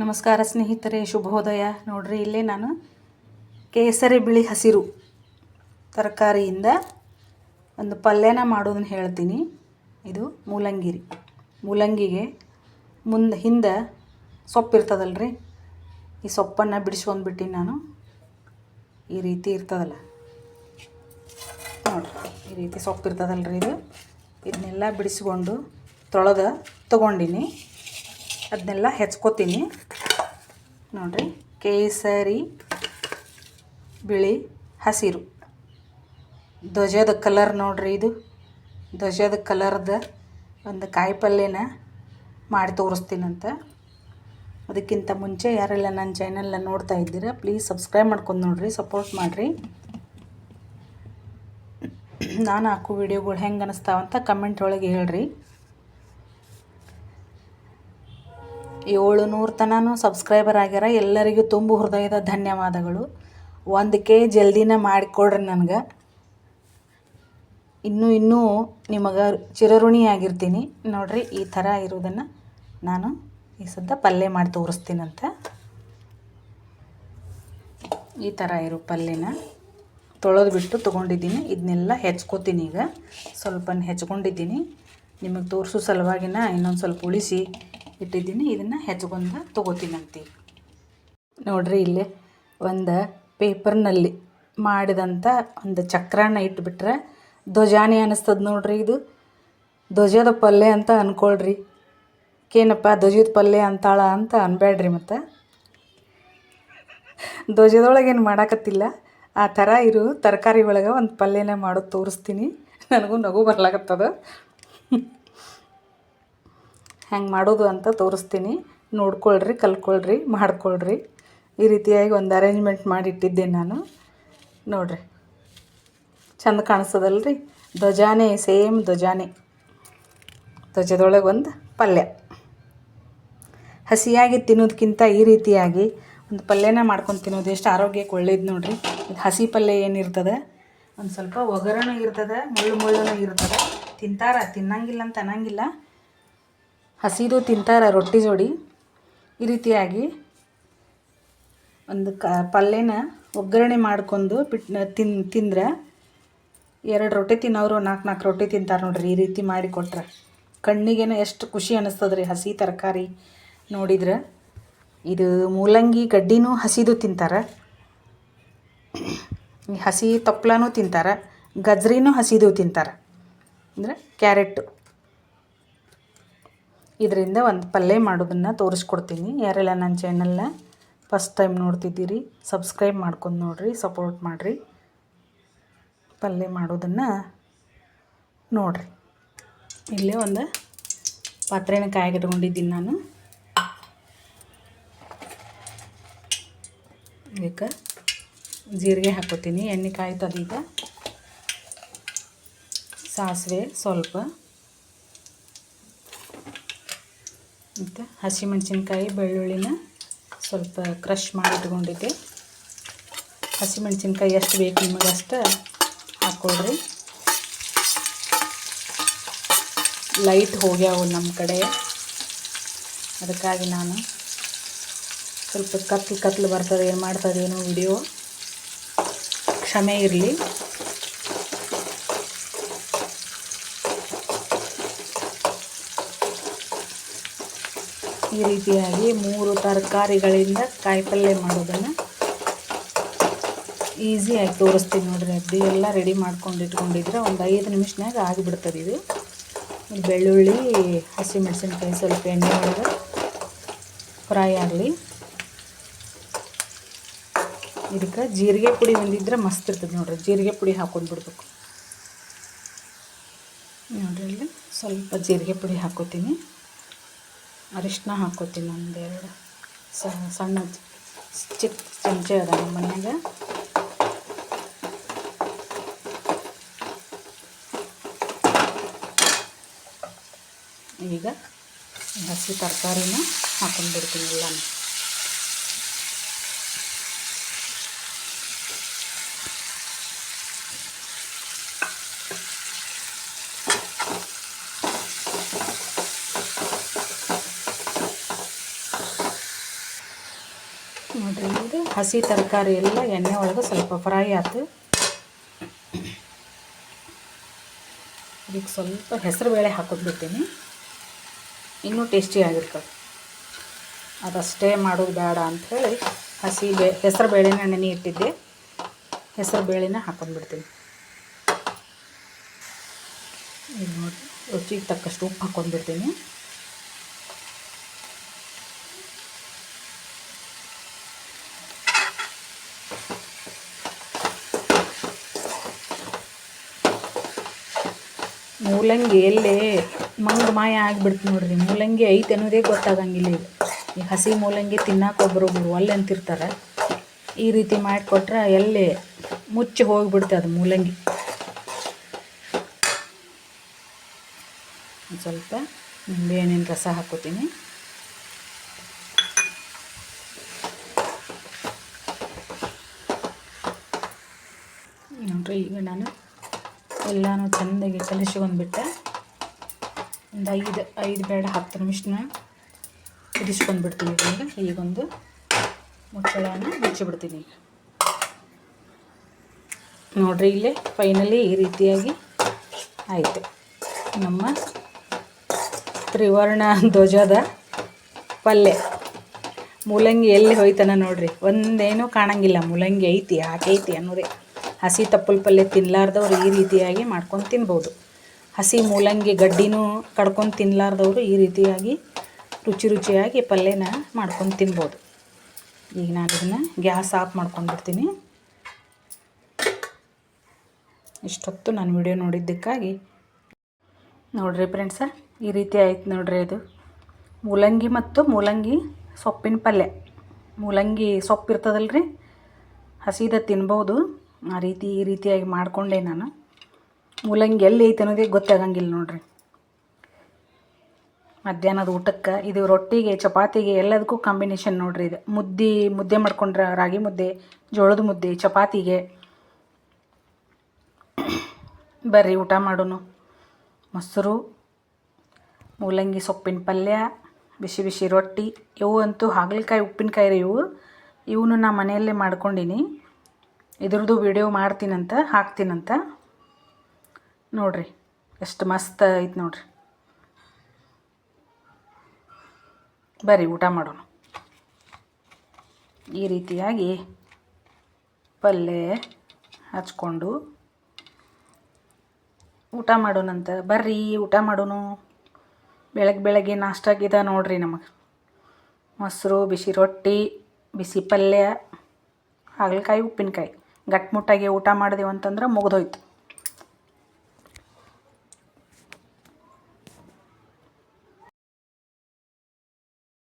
ನಮಸ್ಕಾರ ಸ್ನೇಹಿತರೆ, ಶುಭೋದಯ. ನೋಡ್ರಿ, ಇಲ್ಲೇ ನಾನು ಕೇಸರಿ ಬಿಳಿ ಹಸಿರು ತರಕಾರಿಯಿಂದ ಒಂದು ಪಲ್ಯನ ಮಾಡೋದನ್ನ ಹೇಳ್ತೀನಿ. ಇದು ಮೂಲಂಗಿರಿ. ಮೂಲಂಗಿಗೆ ಮುಂದೆ, ಹಿಂದೆ ಸೊಪ್ಪು ಇರ್ತದಲ್ಲ ರೀ ಈ ಸೊಪ್ಪನ್ನು ಬಿಡಿಸ್ಕೊಂಡ್ಬಿಟ್ಟು ನಾನು. ಈ ರೀತಿ ಇರ್ತದಲ್ಲ. ನೋಡಿರಿ, ಈ ರೀತಿ ಸೊಪ್ಪು ಇರ್ತದಲ್ಲ ರೀ ಇದು. ಇದನ್ನೆಲ್ಲ ಬಿಡಿಸ್ಕೊಂಡು ತೊಳೆದ ತೊಗೊಂಡಿನಿ. ಅದನ್ನೆಲ್ಲ ಹೆಚ್ಕೋತೀನಿ. ನೋಡಿರಿ, ಕೇಸರಿ, ಬಿಳಿ, ಹಸಿರು. ಧ್ವಜದ ಕಲರ್ ನೋಡ್ರಿ ಇದು. ಧ್ವಜದ ಕಲರ್ದ ಒಂದು ಕಾಯಿ ಪಲ್ಯನ ಮಾಡಿ ತೋರಿಸ್ತೀನಂತ. ಅದಕ್ಕಿಂತ ಮುಂಚೆ ಯಾರೆಲ್ಲ ನನ್ನ ಚಾನಲ್ನ ನೋಡ್ತಾ ಇದ್ದೀರಾ ಪ್ಲೀಸ್ ಸಬ್ಸ್ಕ್ರೈಬ್ ಮಾಡ್ಕೊಂಡು ನೋಡಿರಿ ಸಪೋರ್ಟ್ ಮಾಡಿರಿ. ನಾನು ಹಾಕೋ ವಿಡಿಯೋಗಳು ಹೆಂಗೆ ಅನ್ನಿಸ್ತಾವಂತ ಕಮೆಂಟ್ ಒಳಗೆ ಹೇಳ್ರಿ. ಏಳು ನೂರು ತನೂ ಸಬ್ಸ್ಕ್ರೈಬರ್ ಆಗ್ಯಾರ. ಎಲ್ಲರಿಗೂ ತುಂಬು ಹೃದಯದ ಧನ್ಯವಾದಗಳು. ಒಂದು ಕೆ ಜಲ್ದಿನ ಮಾಡಿಕೊಡ್ರಿ ನನಗೆ. ಇನ್ನೂ ಇನ್ನೂ ನಿಮಗೆ ಚಿರಋಣಿ ಆಗಿರ್ತೀನಿ. ನೋಡ್ರಿ, ಈ ಥರ ಇರುವುದನ್ನು ನಾನು ಈ ಸದ್ದ ಪಲ್ಯ ಮಾಡಿ ತೋರಿಸ್ತೀನಂತ. ಈ ಥರ ಇರೋ ಪಲ್ಯನ ತೊಳೆದು ಬಿಟ್ಟು ತೊಗೊಂಡಿದ್ದೀನಿ. ಇದನ್ನೆಲ್ಲ ಹೆಚ್ಕೋತೀನಿ ಈಗ. ಸ್ವಲ್ಪ ಹೆಚ್ಕೊಂಡಿದ್ದೀನಿ. ನಿಮಗೆ ತೋರಿಸೋ ಸಲುವಾಗಿನ ಇನ್ನೊಂದು ಸ್ವಲ್ಪ ಉಳಿಸಿ ಇಟ್ಟಿದ್ದೀನಿ. ಇದನ್ನು ಹೆಚ್ಕೊಂಡು ತೊಗೋತೀನಂತೆ ನೋಡ್ರಿ ಇಲ್ಲಿ ಒಂದು ಪೇಪರ್ನಲ್ಲಿ ಮಾಡಿದಂಥ ಒಂದು ಚಕ್ರನ ಇಟ್ಬಿಟ್ರೆ ಧ್ವಜಾನಿ ಅನ್ನಿಸ್ತದೆ ನೋಡ್ರಿ ಇದು. ಧ್ವಜದ ಪಲ್ಯ ಅಂತ ಅಂದ್ಕೊಳ್ರಿ ಏನಪ್ಪ ಧ್ವಜದ ಪಲ್ಯ ಅಂತಾಳ ಅಂತ ಅನ್ಬೇಡ್ರಿ ಮತ್ತು. ಧ್ವಜದೊಳಗೇನು ಮಾಡಾಕತ್ತಿಲ್ಲ. ಆ ಥರ ಇರು, ತರಕಾರಿ ಒಳಗೆ ಒಂದು ಪಲ್ಯನೇ ಮಾಡೋದು ತೋರಿಸ್ತೀನಿ. ನನಗೂ ನಗು ಬರ್ಲಾಕತ್ತದ. ಹೆಂಗೆ ಮಾಡೋದು ಅಂತ ತೋರಿಸ್ತೀನಿ. ನೋಡ್ಕೊಳ್ರಿ, ಕಲ್ಕೊಳ್ರಿ, ಮಾಡ್ಕೊಳ್ರಿ. ಈ ರೀತಿಯಾಗಿ ಒಂದು ಅರೇಂಜ್ಮೆಂಟ್ ಮಾಡಿಟ್ಟಿದ್ದೆ ನಾನು. ನೋಡ್ರಿ. ಚಂದ ಕಾಣಿಸ್ತದಲ್ರಿ ಧ್ವಜಾನೆ, ಸೇಮ್ ಧ್ವಜಾನೆ. ಧ್ವಜದೊಳಗೆ ಒಂದು ಪಲ್ಯ. ಹಸಿಯಾಗಿ ತಿನ್ನೋದಕ್ಕಿಂತ ಈ ರೀತಿಯಾಗಿ ಒಂದು ಪಲ್ಯನ ಮಾಡ್ಕೊಂಡು ತಿನ್ನೋದು ಎಷ್ಟು ಆರೋಗ್ಯಕ್ಕೆ ಒಳ್ಳೇದು ನೋಡ್ರಿ. ಇದು ಹಸಿ ಪಲ್ಯ ಏನಿರ್ತದೆ? ಒಂದು ಸ್ವಲ್ಪ ಒಗರಣೆ ಇರ್ತದೆ, ಮುಳ್ಳು ಮುಳ್ಳು ಇರ್ತದೆ. ತಿಂತಾರ? ತಿನ್ನಂಗಿಲ್ಲ ಅಂತ ಅನ್ನಂಗಿಲ್ಲ. ಹಸಿದು ತಿಂತಾರೆ ರೊಟ್ಟಿ ಜೋಡಿ. ಈ ರೀತಿಯಾಗಿ ಒಂದು ಕ, ಪಲ್ಯನ ಒಗ್ಗರಣೆ ಮಾಡ್ಕೊಂಡು ಬಿಟ್ ತಿನ್, ತಿಂದ್ರೆ ಎರಡು ರೊಟ್ಟಿ ತಿನ್ನೋರು ನಾಲ್ಕು ನಾಲ್ಕು ರೊಟ್ಟಿ ತಿಂತಾರೆ ನೋಡ್ರಿ ಈ ರೀತಿ ಮಾಡಿ ಕೊಟ್ರೆ. ಕಣ್ಣಿಗೇನೆ ಎಷ್ಟು ಖುಷಿ ಅನ್ನಿಸ್ತದೆ ರೀ ಹಸಿ ತರಕಾರಿ ನೋಡಿದ್ರೆ. ಇದು ಮೂಲಂಗಿ ಗಡ್ಡಿನೂ ಹಸಿದು ತಿಂತಾರೆ. ಹಸಿ ತೊಪ್ಲನೂ ತಿಂತಾರೆ. ಗಜ್ರಿನೂ ಹಸಿದು ತಿಂತಾರೆ. ಅಂದರೆ ಕ್ಯಾರೆಟು. ಇದರಿಂದ ಒಂದು ಪಲ್ಯ ಮಾಡೋದನ್ನು ತೋರಿಸ್ಕೊಡ್ತೀನಿ. ಯಾರೆಲ್ಲ ನನ್ನ ಚಾನಲ್ನ ಫಸ್ಟ್ ಟೈಮ್ ನೋಡ್ತಿದ್ದೀರಿ ಸಬ್ಸ್ಕ್ರೈಬ್ ಮಾಡ್ಕೊಂಡು ನೋಡಿರಿ ಸಪೋರ್ಟ್ ಮಾಡಿರಿ. ಪಲ್ಯ ಮಾಡೋದನ್ನು ನೋಡಿರಿ. ಇಲ್ಲೇ ಒಂದು ಪಾತ್ರೆನ ಕಾಯಿಗಿಟ್ಕೊಂಡಿದ್ದೀನಿ ನಾನು. ಇದಕ್ಕೆ ಜೀರಿಗೆ ಹಾಕೋತೀನಿ. ಎಣ್ಣೆ ಕಾಯ್ತದೀಗ. ಸಾಸಿವೆ ಸ್ವಲ್ಪ. ಮತ್ತು ಹಸಿಮೆಣಸಿನ್ಕಾಯಿ, ಬೆಳ್ಳುಳ್ಳಿನ ಸ್ವಲ್ಪ ಕ್ರಷ್ ಮಾಡಿ ಇಟ್ಕೊಂಡಿದ್ದೆ. ಹಸಿಮೆಣ್ಸಿನ್ಕಾಯಿ ಎಷ್ಟು ಬೇಕು ನಿಮಗೆ ಅಷ್ಟು ಹಾಕ್ಕೊಳ್ರಿ ಲೈಟ್ ಹೋಗ್ಯಾವು ನಮ್ಮ ಕಡೆ. ಅದಕ್ಕಾಗಿ ನಾನು ಸ್ವಲ್ಪ ಕತ್ಲು ಕತ್ಲು ಬರ್ತದೆ ಏನು ಮಾಡ್ತದೇನೋ ವಿಡಿಯೋ ಕ್ಷಮೆ ಇರಲಿ. ಈ ರೀತಿಯಾಗಿ ಮೂರು ತರಕಾರಿಗಳಿಂದ ಕಾಯಿಪಲ್ಯ ಮಾಡೋದನ್ನು ಈಸಿಯಾಗಿ ತೋರಿಸ್ತೀನಿ ನೋಡಿರಿ ಅಡ್ಡಿ ಎಲ್ಲ ರೆಡಿ ಮಾಡ್ಕೊಂಡು ಇಟ್ಕೊಂಡಿದ್ರೆ ಒಂದು ಐದು ನಿಮಿಷನಾಗ ಆಗಿಬಿಡ್ತದೆ ಇದು. ಬೆಳ್ಳುಳ್ಳಿ ಹಸಿಮೆಣಸಿನ್ಕಾಯಿ ಸ್ವಲ್ಪ ಎಣ್ಣೆ ಒಳಗೆ ಫ್ರೈ ಆಗಲಿ. ಇದಕ್ಕೆ ಜೀರಿಗೆ ಪುಡಿ ಒಂದಿದ್ರೆ ಮಸ್ತ್ ಇರ್ತದೆ ನೋಡಿರಿ, ಜೀರಿಗೆ ಪುಡಿ ಹಾಕೊಂಡು ಬಿಡ್ಬೇಕು. ನೋಡ್ರಿ ಇಲ್ಲಿ ಸ್ವಲ್ಪ ಜೀರಿಗೆ ಪುಡಿ ಹಾಕೋತೀನಿ. ಅರಿಶಿನ ಹಾಕೋತೀನಿ ಒಂದೆರಡು. ಸಣ್ಣ ಚಿಕ್ಕ ಚಮಚ ಅದ ನಮ್ಮ ಮನ್ಯಾಗ. ಈಗ ಹಸಿ ತರಕಾರಿನ ಹಾಕೊಂಡು ಬಿಡ್ತೀನಿ ಎಲ್ಲನೂ ನೋಡ್ರಿ ಇದು ಹಸಿ ತರಕಾರಿ ಎಲ್ಲ ಎಣ್ಣೆ ಒಳಗೆ ಸ್ವಲ್ಪ ಫ್ರೈ ಆಯ್ತು ಇದಕ್ಕೆ ಸ್ವಲ್ಪ ಹೆಸರು ಬೇಳೆ ಹಾಕೋದ್ಬಿಡ್ತೀನಿ ಇನ್ನೂ ಟೇಸ್ಟಿ ಆಗಿರ್ತದೆ. ಅದಷ್ಟೇ ಮಾಡೋದು ಬೇಡ ಅಂಥೇಳಿ ಹಸಿ ಬೇ ಹೆಸರು ಬೇಳೆನ ನೆನೆ ಇಟ್ಟಿದ್ದೆ. ಹೆಸರು ಬೇಳೆನ ಹಾಕೊಂಡ್ಬಿಡ್ತೀನಿ. ಇದು ನೋಡಿ, ರುಚಿಗೆ ತಕ್ಕಷ್ಟು ಉಪ್ಪು ಹಾಕೊಂಡ್ಬಿಡ್ತೀನಿ. ಮೂಲಂಗಿ ಎಲ್ಲೇ ಮಂಗ ಮಾಯ ಆಗಿಬಿಡ್ತು ನೋಡ್ರಿ. ಮೂಲಂಗಿ ಐತೆ ಅನ್ನೋದೇ ಗೊತ್ತಾಗಂಗಿಲ್ಲ ಈಗ. ಈ ಹಸಿ ಮೂಲಂಗಿ ತಿನ್ನಕ್ಕೆ ಒಬ್ರೊಬ್ರು ಅಲ್ಲಿ ಅಂತಿರ್ತಾರೆ. ಈ ರೀತಿ ಮಾಡಿಕೊಟ್ರೆ ಎಲ್ಲಿ ಮುಚ್ಚಿ ಹೋಗಿಬಿಡ್ತೆ ಅದು ಮೂಲಂಗಿ. ಸ್ವಲ್ಪ ನಿಂಬೆಹಣ್ಣಿನ ರಸ ಹಾಕೋತೀನಿ. ನೋಡ್ರಿ ಈಗ ನಾನು ಎಲ್ಲನೂ ಚೆಂದಾಗಿ ಕಲಿಸ್ಕೊಂಡ್ಬಿಟ್ಟೆ. ಒಂದು ಐದು ಐದು ಬೇಡ, ಹತ್ತು ನಿಮಿಷನ ಕುದಿಸ್ಕೊಂಡ್ಬಿಡ್ತೀನಿ ಈಗ ಈಗೊಂದು ಮುಚ್ಚಳನ ಮುಚ್ಚಿಬಿಡ್ತೀನಿ ಈಗ. ನೋಡ್ರಿ ಇಲ್ಲೇ ಫೈನಲಿ ಈ ರೀತಿಯಾಗಿ ಆಯಿತು. ನಮ್ಮ ತ್ರಿವರ್ಣ ಧ್ವಜದ ಪಲ್ಯ ಮೂಲಂಗಿ ಎಲ್ಲಿ ಹೋಯ್ತಾನ ನೋಡ್ರಿ. ಒಂದೇನೂ ಕಾಣಂಗಿಲ್ಲ. ಮೂಲಂಗಿ ಐತಿ, ಹಾಕೈತಿ ಅನ್ನೋದೇ. ಹಸಿ ತಪ್ಪಲ ಪಲ್ಯ ತಿನ್ನಲಾರ್ದವ್ರು ಈ ರೀತಿಯಾಗಿ ಮಾಡ್ಕೊಂಡು ತಿನ್ಬೋದು. ಹಸಿ ಮೂಲಂಗಿ ಗಡ್ಡಿನೂ ಕಡ್ಕೊಂಡು ತಿನ್ನಲಾರ್ದವ್ರು ಈ ರೀತಿಯಾಗಿ ರುಚಿ ರುಚಿಯಾಗಿ ಪಲ್ಯನ ಮಾಡ್ಕೊಂಡು ತಿನ್ಬೋದು. ಈಗ ನಾನು ಇದನ್ನು ಗ್ಯಾಸ್ ಆಫ್ ಮಾಡ್ಕೊಂಡ್ಬಿಡ್ತೀನಿ ಇಷ್ಟೊತ್ತು ನಾನು ವಿಡಿಯೋ ನೋಡಿದ್ದಕ್ಕಾಗಿ. ನೋಡಿರಿ ಫ್ರೆಂಡ್ಸ, ಈ ರೀತಿ ಆಯ್ತು ನೋಡ್ರಿ ಅದು ಮೂಲಂಗಿ ಮತ್ತು ಮೂಲಂಗಿ ಸೊಪ್ಪಿನ ಪಲ್ಯ. ಮೂಲಂಗಿ ಸೊಪ್ಪು ಇರ್ತದಲ್ರಿ? ಹಸಿದ ತಿನ್ಬೋದು. ಆ ರೀತಿ ಈ ರೀತಿಯಾಗಿ ಮಾಡಿಕೊಂಡೆ ನಾನು. ಮೂಲಂಗಿ ಎಲ್ಲಿ ಐತೆ ಅನ್ನೋದೇ ಗೊತ್ತಾಗಂಗಿಲ್ಲ ನೋಡ್ರಿ. ಮಧ್ಯಾಹ್ನದ ಊಟಕ್ಕೆ ಇದು ರೊಟ್ಟಿಗೆ, ಚಪಾತಿಗೆ ಎಲ್ಲದಕ್ಕೂ ಕಾಂಬಿನೇಷನ್ ನೋಡ್ರಿ ಇದು. ಮುದ್ದೆ ಮುದ್ದೆ ಮಾಡ್ಕೊಂಡ್ರೆ ರಾಗಿ ಮುದ್ದೆ, ಜೋಳದ ಮುದ್ದೆ, ಚಪಾತಿಗೆ. ಬರ್ರಿ ಊಟ ಮಾಡೋನು. ಮೊಸರು, ಮೂಲಂಗಿ ಸೊಪ್ಪಿನ ಪಲ್ಯ, ಬಿಸಿ ಬಿಸಿ ರೊಟ್ಟಿ, ಇವು ಅಂತೂ ಹಾಗಲಕಾಯಿ, ಉಪ್ಪಿನಕಾಯಿ ರೀ ಇವು. ಇವನು ನಾ ಮನೆಯಲ್ಲೇ ಮಾಡ್ಕೊಂಡೀನಿ. ಇದ್ರದ್ದು ವಿಡಿಯೋ ಮಾಡ್ತೀನಂತ, ಹಾಕ್ತೀನಂತ. ನೋಡ್ರಿ, ಎಷ್ಟು ಮಸ್ತ್ ಐತೆ ನೋಡ್ರಿ. ಬರ್ರಿ, ಊಟ ಮಾಡೋಣ. ಈ ರೀತಿಯಾಗಿ ಪಲ್ಯ ಹಚ್ಕೊಂಡು ಊಟ ಮಾಡೋಣಂತ. ಬರ್ರಿ, ಊಟ ಮಾಡೋಣ. ಬೆಳಗ್ಗೆ ಬೆಳಗ್ಗೆ ನಾಷ್ಟಾಗಿದ ನೋಡ್ರಿ ನಮಗೆ. ಮೊಸರು, ಬಿಸಿ ರೊಟ್ಟಿ, ಬಿಸಿ ಪಲ್ಯ, ಹಾಗಲಕಾಯಿ, ಉಪ್ಪಿನಕಾಯಿ. ಗಟ್ಮುಟ್ಟಾಗಿ ಊಟ ಮಾಡಿದೆವು ಅಂತಂದ್ರೆ ಮುಗಿದೋಯ್ತು.